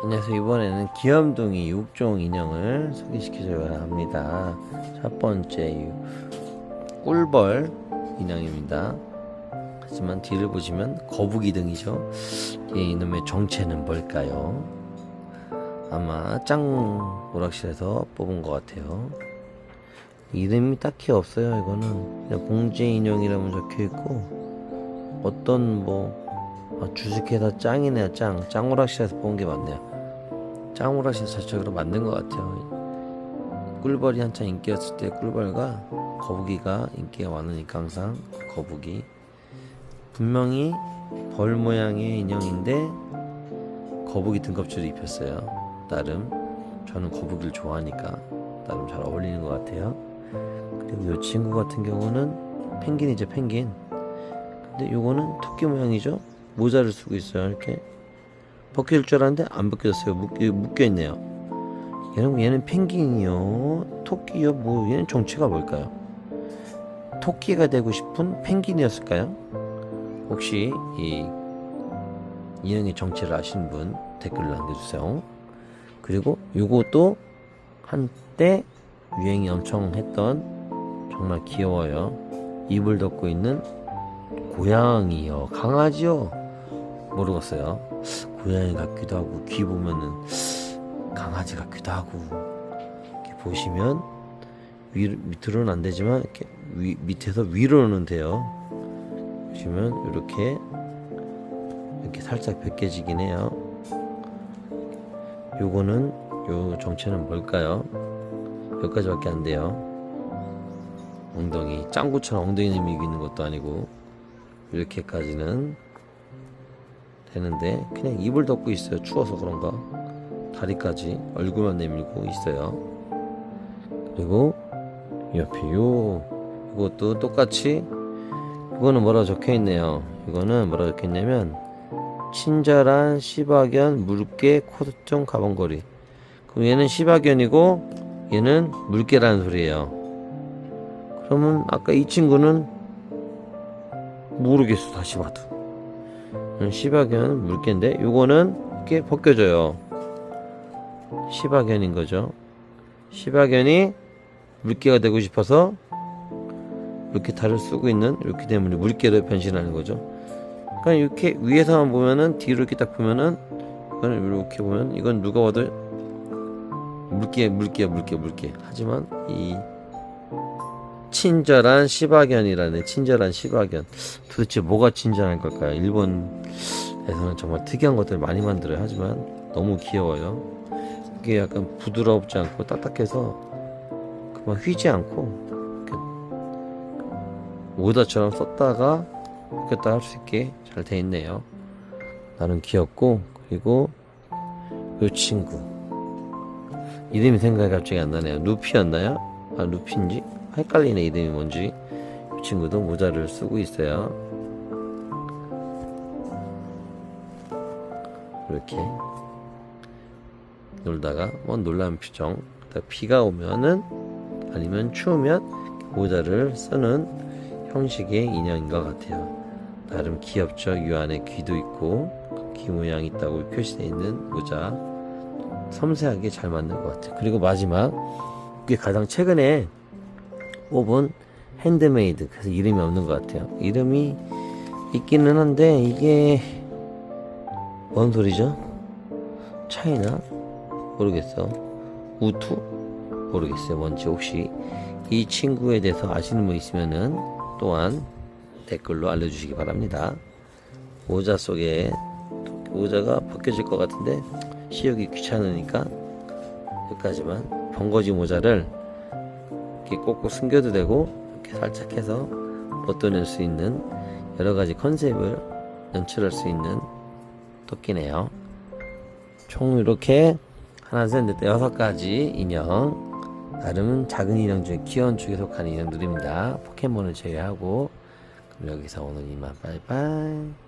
안녕하세요. 이번에는 귀염둥이 6종 인형을 소개시켜줘야 합니다. 첫 번째 꿀벌 인형입니다. 하지만 뒤를 보시면 거북이 등이죠. 이 이놈의 정체는 뭘까요? 아마 짱 오락실에서 뽑은 것 같아요. 이름이 딱히 없어요. 이거는 그냥 봉제 인형이라면 적혀 있고 어떤 뭐 아, 주식회사 짱이네요. 짱 짱오락실에서 본게 맞네요. 짱오락실 자체로 만든 것 같아요. 꿀벌이 한창 인기였을 때 꿀벌과 거북이가 인기가 많으니까 항상 그 거북이 분명히 벌 모양의 인형인데 거북이 등껍질을 입혔어요. 나름 저는 거북이를 좋아하니까 나름 잘 어울리는 것 같아요. 그리고 이 친구 같은 경우는 펭귄이죠 펭귄. 근데 요거는 토끼 모양이죠. 모자를 쓰고 있어요. 이렇게 벗겨질 줄 알았는데 안 벗겨졌어요. 묶여, 묶여 있네요. 얘는 얘는 펭귄이요, 토끼요, 뭐 얘는 정체가 뭘까요? 토끼가 되고 싶은 펭귄이었을까요? 혹시 이 인형의 정체를 아시는 분 댓글로 남겨주세요. 그리고 요것도 한때 유행이 엄청 했던 정말 귀여워요. 이불 덮고 있는 고양이요, 강아지요. 모르겠어요. 고양이 같기도 하고 귀 보면은 강아지 같기도 하고 이렇게 보시면 위 밑으로는 안 되지만 이렇게 위, 밑에서 위로는 돼요. 보시면 이렇게 이렇게 살짝 벗겨지긴 해요. 요거는 요 정체는 뭘까요? 여기까지밖에 안 돼요. 엉덩이 짱구처럼 엉덩이 내밀고 있는 것도 아니고 이렇게까지는 되는데 그냥 입을 덮고 있어요. 추워서 그런가? 다리까지 얼굴만 내밀고 있어요. 그리고 옆에 요. 이것도 똑같이 이거는 뭐라 적혀 있네요. 이거는 뭐라 적혀 있냐면 친절한 시바견 물개 코스튬 가방걸이. 그럼 얘는 시바견이고 얘는 물개라는 소리예요. 그러면 아까 이 친구는 모르겠어 다시 봐도 시바견 물개인데 요거는 이렇게 벗겨져요. 시바견인 거죠. 시바견이 물개가 되고 싶어서 이렇게 달을 쓰고 있는 이렇게 되면 물개로 변신하는 거죠. 그러니까 이렇게 위에서만 보면은 뒤로 이렇게 딱 보면은 이거는 이렇게 보면 이건 누가 봐도 물개 물개 물개 물개. 하지만 이 친절한 시바견이라는 친절한 시바견. 도대체 뭐가 친절한 걸까요? 일본에서는 정말 특이한 것들 많이 만들어요. 하지만 너무 귀여워요. 이게 약간 부드럽지 않고 딱딱해서 그만 휘지 않고 모자처럼 썼다가 벗겼다 할 수 있게 잘 돼 있네요. 나는 귀엽고 그리고 이 친구. 이름이 생각이 갑자기 안 나네요. 루피였나요? 아 루피인지? 헷갈리네 이름이 뭔지. 이 친구도 모자를 쓰고 있어요. 이렇게 놀다가 뭐 놀란 표정. 비가 오면은 아니면 추우면 모자를 쓰는 형식의 인형인 것 같아요. 나름 귀엽죠? 이 안에 귀도 있고 귀 모양 있다고 표시되어 있는 모자. 섬세하게 잘 맞는 것 같아요. 그리고 마지막 이게 가장 최근에 뽑은 핸드메이드. 그래서 이름이 없는 것 같아요. 이름이 있기는 한데 이게 뭔 소리죠? 차이나? 모르겠어. 우투? 모르겠어요. 뭔지. 혹시 이 친구에 대해서 아시는 분 있으면은 또한 댓글로 알려주시기 바랍니다. 모자 속에 모자가 벗겨질 것 같은데 씌우기 귀찮으니까 여기까지만. 번거지 모자를 이렇게 꼭꼭 숨겨도 되고 이렇게 살짝 해서 벗겨낼 수 있는 여러 가지 컨셉을 연출할 수 있는 토끼네요. 총 이렇게 하나, 셋, 넷, 여섯 가지 인형. 나름 작은 인형 중에 귀여운 축에 속한 인형들입니다. 포켓몬을 제외하고 그럼 여기서 오늘 이만 빠이빠이.